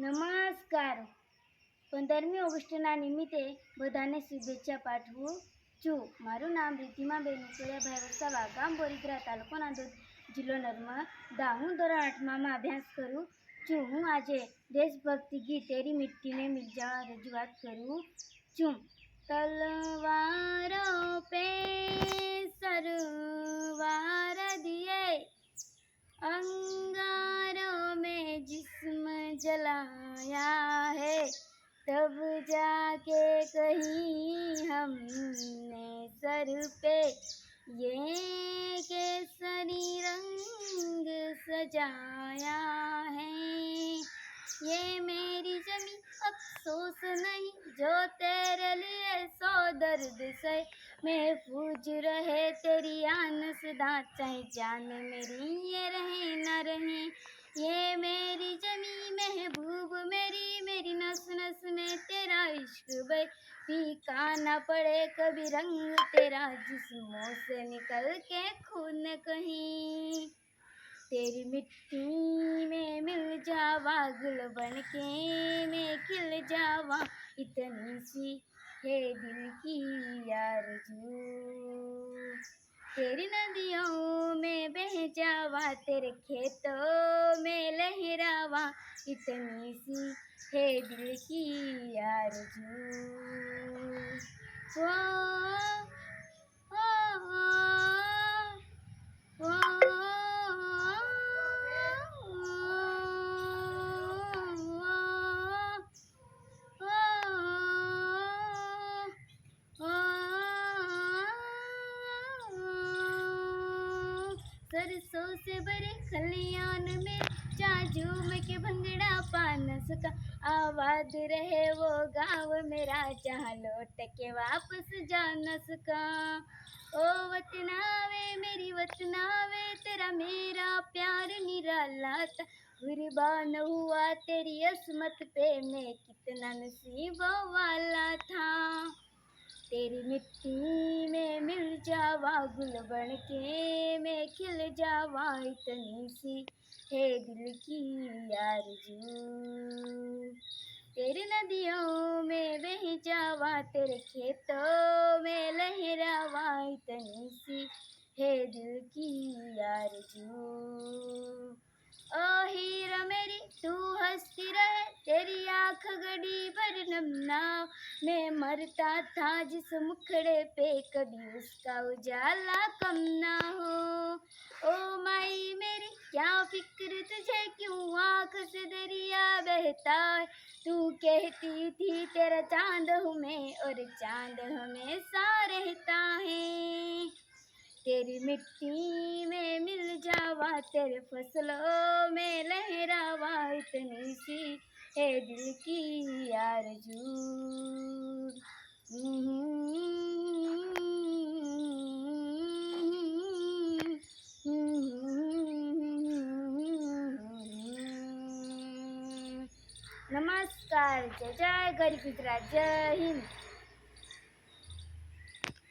નમસ્કાર. પંદરમી ઓગસ્ટના નિમિત્તે બધાને શુભેચ્છા પાઠવું છું. મારું નામ રીતિમાબેન સોયાભાઈ વસાવા ગામ બોરીદરા તાલુકો નાંદોદ, જિલ્લો નર્મદા. દાહું ધોરણ આઠમામાં અભ્યાસ કરું છું. હું આજે દેશભક્તિ ગીત તેરી મિટ્ટીને મિલ જાવા રજૂઆત કરું છું. તલવારો પે સરવાર દિયે અંગ तब जाके कहीं हमने सर पे ये केसरी रंग सजाया है। ये मेरी जमी अफसोस नहीं, जो तेरे लिए सौ दर्द से महफूज रहे, तेरी आन सदा चाहे जान मेरी ये रहे न रहे। ये मेरी जमी महबूब फीका न पड़े कभी रंग तेरा जिस्मों से निकल के खून कहीं। तेरी मिट्टी में मिल जावा, गुल बन के मैं खिल जावा। इतनी सी है दिल की आरज़ू तेरी नदियों में बह जावा, तेरे खेतों में लहरावा। इतनी सी है दिल की ओ, सरसों से भरे खलियान में चाजूम के भंगड़ा पानस का आवाज़ रहे वो गाँव मेरा, जहाँ लौट के वापस जा न सका। ओ वतनावे, मेरी वतनावे, तेरा मेरा प्यार निराला था। कुर्बान हुआ तेरी असमत पे, मैं कितना नसीबों वाला था। तेरी मिट्टी जावा गुल बन के मैं खिल जावा इतनी सी। है दिल की आरज़ू तेरी नदियों में बह जावा, तेरे खेतों में लहरावा इतनी सी। है दिल की आरज़ू ओ हीरा मेरी, तू हंसती रहे, तेरी आँख गड़ी पर नमना। मैं मरता था जिस मुखड़े पे कभी उसका उजाला कम ना हो। ओ माई, मेरी क्या फ़िक्र? तुझे क्यों आँख से दरिया बहता तू कहती थी, तेरा चाँद हूँ मैं और चाँद हमेशा रहता है। तेरी मिट्टी में मिल जावा, तेरे फ़सलों में लहरावा, इतनी सी है दिल की आरजू। नमस्कार जय जय गरीब गुजरात जय हिंद।